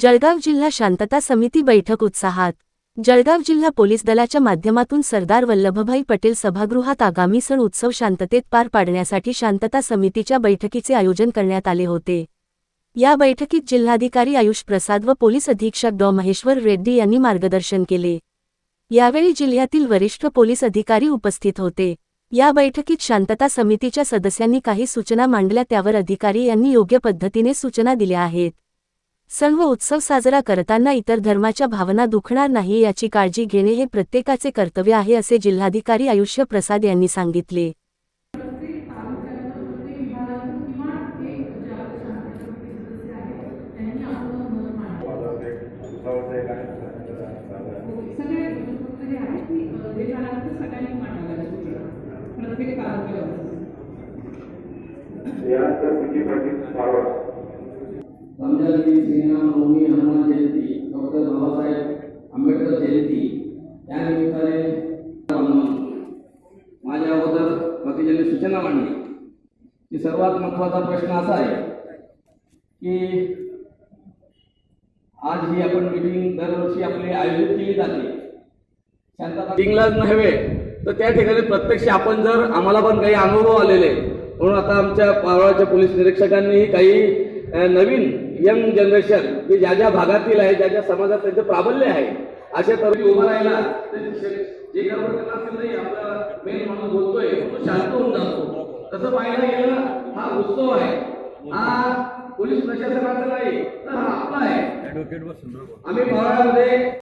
जळगाव जिल्हा शांतता समिती बैठक उत्साहात. जळगाव जिल्हा पोलीस दलाच्या माध्यमातून सरदार वल्लभभाई पटेल सभागृहात आगामी सण उत्सव शांततेत पार पाडण्यासाठी शांतता समितीच्या बैठकीचे आयोजन करण्यात आले होते. या बैठकीत जिल्हाधिकारी आयुष प्रसाद व पोलीस अधीक्षक डॉ. महेश्वर रेड्डी यांनी मार्गदर्शन केले. यावेळी जिल्ह्यातील वरिष्ठ पोलीस अधिकारी उपस्थित होते. या बैठकीत शांतता समितीच्या सदस्यांनी काही सूचना मांडल्या त्यावर अधिकारी यांनी योग्य पद्धतीने सूचना दिल्या आहेत. सर्व उत्सव साजरा करताना इतर धर्माच्या भावना दुखणार नाही याची काळजी घेणे हे प्रत्येकाचे कर्तव्य आहे असे जिल्हाधिकारी आयुष्य प्रसाद यांनी सांगितले. सगळे श्रीरामनवमी हनुमान जयंती डॉक्टर बाबासाहेब आंबेडकर जयंती या निमित्ताने माझ्या अगोदर बाकीच्यांनी सूचना मांडली की सर्वात महत्त्वाचा प्रश्न असा आहे की आज ही आपण मिटिंग दरवर्षी आपली आयोजित केली जाते. शांतता मिटिंगलाच नव्हे तर त्या ठिकाणी प्रत्यक्ष आपण जर आम्हाला पण काही अनुभव आलेले म्हणून आता आमच्या पारोळ्याच्या पोलीस निरीक्षकांनीही काही नवीन यंग जनरेशन की ज्या ज्या भागातील आहे ज्या ज्या समाजात त्यांचं प्राबल्य आहे अशा तरुणी उभं राहिला जे गडबड असेल नाही आपला मेन माणूस बोलतोय तो शांत होऊन जातो. तसं पाहायला गेलं हा उत्सव आहे. हा पोलीस प्रशासनाचा नाही तर हा आपला आहे. आम्ही पारोळ्यामध्ये